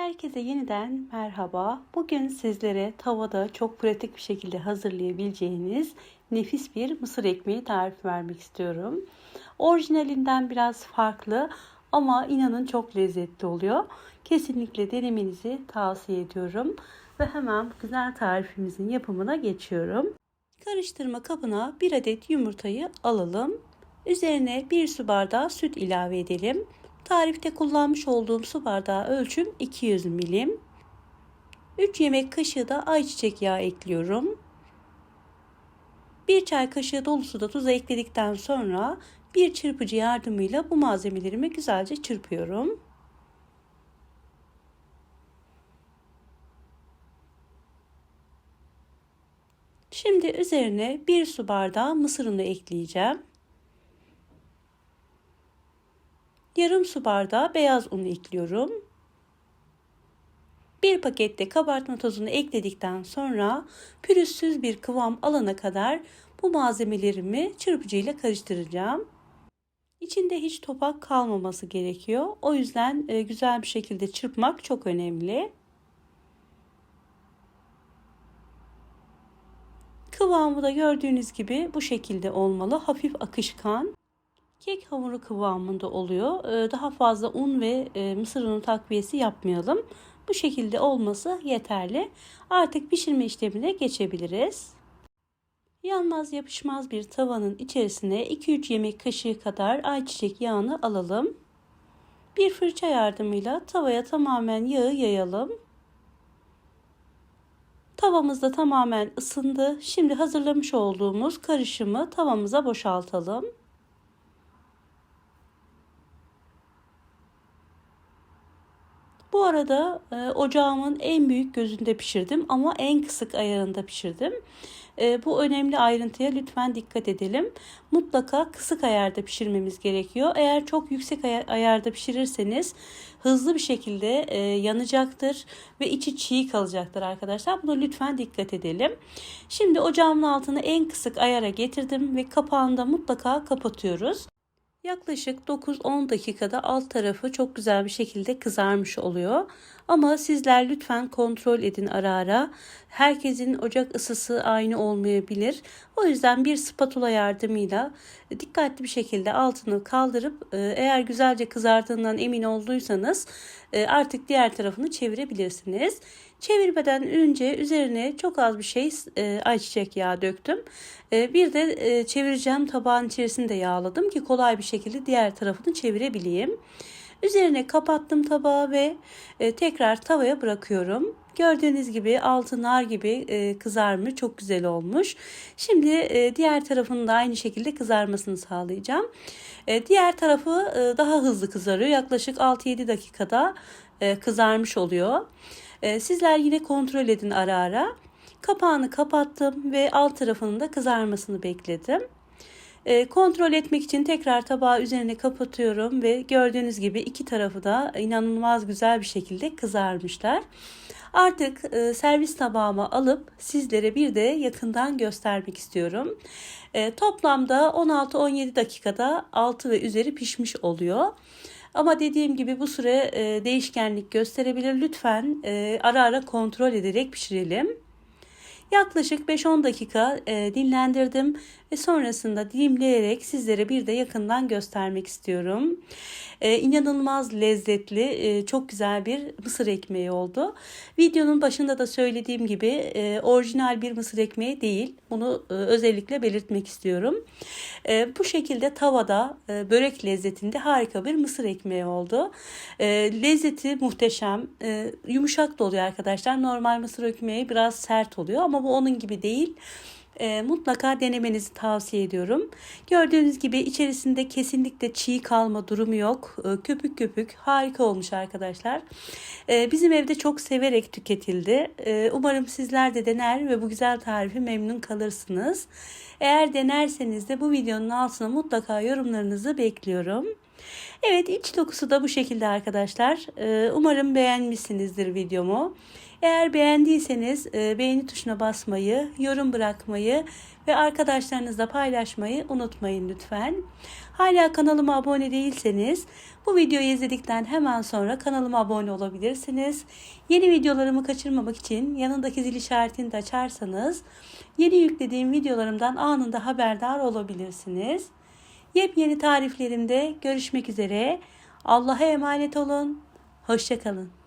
Herkese yeniden merhaba. Bugün sizlere tavada çok pratik bir şekilde hazırlayabileceğiniz nefis bir mısır ekmeği tarifi vermek istiyorum. Orijinalinden biraz farklı ama inanın çok lezzetli oluyor. Kesinlikle denemenizi tavsiye ediyorum. Ve hemen güzel tarifimizin yapımına geçiyorum. Karıştırma kabına bir adet yumurtayı alalım. Üzerine bir su bardağı süt ilave edelim. Tarifte kullanmış olduğum su bardağı ölçüm 200 milim. 3 yemek kaşığı da ayçiçek yağı ekliyorum. 1 çay kaşığı dolusu da tuza ekledikten sonra bir çırpıcı yardımıyla bu malzemelerimi güzelce çırpıyorum. Şimdi üzerine bir su bardağı mısır unu ekleyeceğim. Yarım su bardağı beyaz unu ekliyorum. Bir pakette kabartma tozunu ekledikten sonra pürüzsüz bir kıvam alana kadar bu malzemelerimi çırpıcıyla karıştıracağım. İçinde hiç topak kalmaması gerekiyor. O yüzden e, güzel bir şekilde çırpmak çok önemli. Kıvamı da gördüğünüz gibi bu şekilde olmalı. Hafif akışkan kek hamuru kıvamında oluyor. Ee, daha fazla un ve e, mısır unu takviyesi yapmayalım. Bu şekilde olması yeterli. Artık pişirme işlemine geçebiliriz. Yanmaz yapışmaz bir tavanın içerisine 2-3 yemek kaşığı kadar ayçiçek yağını alalım. Bir fırça yardımıyla tavaya tamamen yağı yayalım. Tavamız da tamamen ısındı. Şimdi hazırlamış olduğumuz karışımı tavamıza boşaltalım. Bu arada e, ocağımın en büyük gözünde pişirdim ama en kısık ayarında pişirdim. E, bu önemli ayrıntıya lütfen dikkat edelim. Mutlaka kısık ayarda pişirmemiz gerekiyor. Eğer çok yüksek ayarda pişirirseniz hızlı bir şekilde e, yanacaktır ve içi çiğ kalacaktır arkadaşlar. Buna lütfen dikkat edelim. Şimdi ocağımın altını en kısık ayara getirdim ve kapağını da mutlaka kapatıyoruz. Yaklaşık 9-10 dakikada alt tarafı çok güzel bir şekilde kızarmış oluyor. Ama sizler lütfen kontrol edin ara ara. Herkesin ocak ısısı aynı olmayabilir. O yüzden bir spatula yardımıyla dikkatli bir şekilde altını kaldırıp e, eğer güzelce kızardığından emin olduysanız e, artık diğer tarafını çevirebilirsiniz. Çevirmeden önce üzerine çok az bir şey e, ayçiçek yağı döktüm. Bir de çevireceğim tabağın içerisinde yağladım ki kolay bir şekilde diğer tarafını çevirebileyim. Üzerine kapattım tabağı ve e, tekrar tavaya bırakıyorum. Gördüğünüz gibi altı nar gibi e, kızarmış. Çok güzel olmuş. Şimdi e, diğer tarafının da aynı şekilde kızarmasını sağlayacağım. Diğer tarafı daha hızlı kızarıyor. Yaklaşık 6-7 dakikada kızarmış oluyor. Sizler yine kontrol edin ara ara. Kapağını kapattım ve alt tarafının da kızarmasını bekledim. E, kontrol etmek için tekrar tabağı üzerine kapatıyorum ve gördüğünüz gibi iki tarafı da inanılmaz güzel bir şekilde kızarmışlar. Artık e, servis tabağıma alıp sizlere bir de yakından göstermek istiyorum. E, toplamda 16-17 dakikada altı ve üzeri pişmiş oluyor. Ama dediğim gibi bu süre e, değişkenlik gösterebilir. Lütfen e, ara ara kontrol ederek pişirelim. Yaklaşık 5-10 dakika e, dinlendirdim ve sonrasında dilimleyerek sizlere bir de yakından göstermek istiyorum. E, inanılmaz lezzetli, e, çok güzel bir mısır ekmeği oldu. Videonun başında da söylediğim gibi e, orijinal bir mısır ekmeği değil. Bunu e, özellikle belirtmek istiyorum. E, bu şekilde tavada e, börek lezzetinde harika bir mısır ekmeği oldu. E, lezzeti muhteşem, e, yumuşak da oluyor arkadaşlar. Normal mısır ekmeği biraz sert oluyor ama bu onun gibi değil e, mutlaka denemenizi tavsiye ediyorum. Gördüğünüz gibi içerisinde kesinlikle çiğ kalma durumu yok. E, köpük köpük harika olmuş arkadaşlar. E, bizim evde çok severek tüketildi. E, umarım sizler de dener ve bu güzel tarifi memnun kalırsınız. Eğer denerseniz de bu videonun altına mutlaka yorumlarınızı bekliyorum. Evet iç dokusu da bu şekilde arkadaşlar. Umarım beğenmişsinizdir videomu. Eğer beğendiyseniz e, beğeni tuşuna basmayı, yorum bırakmayı ve arkadaşlarınızla paylaşmayı unutmayın lütfen. Hala kanalıma abone değilseniz bu videoyu izledikten hemen sonra kanalıma abone olabilirsiniz. Yeni videolarımı kaçırmamak için yanındaki zil işaretini de açarsanız yeni yüklediğim videolarımdan anında haberdar olabilirsiniz. Yepyeni tariflerimde görüşmek üzere. Allah'a emanet olun. Hoşçakalın.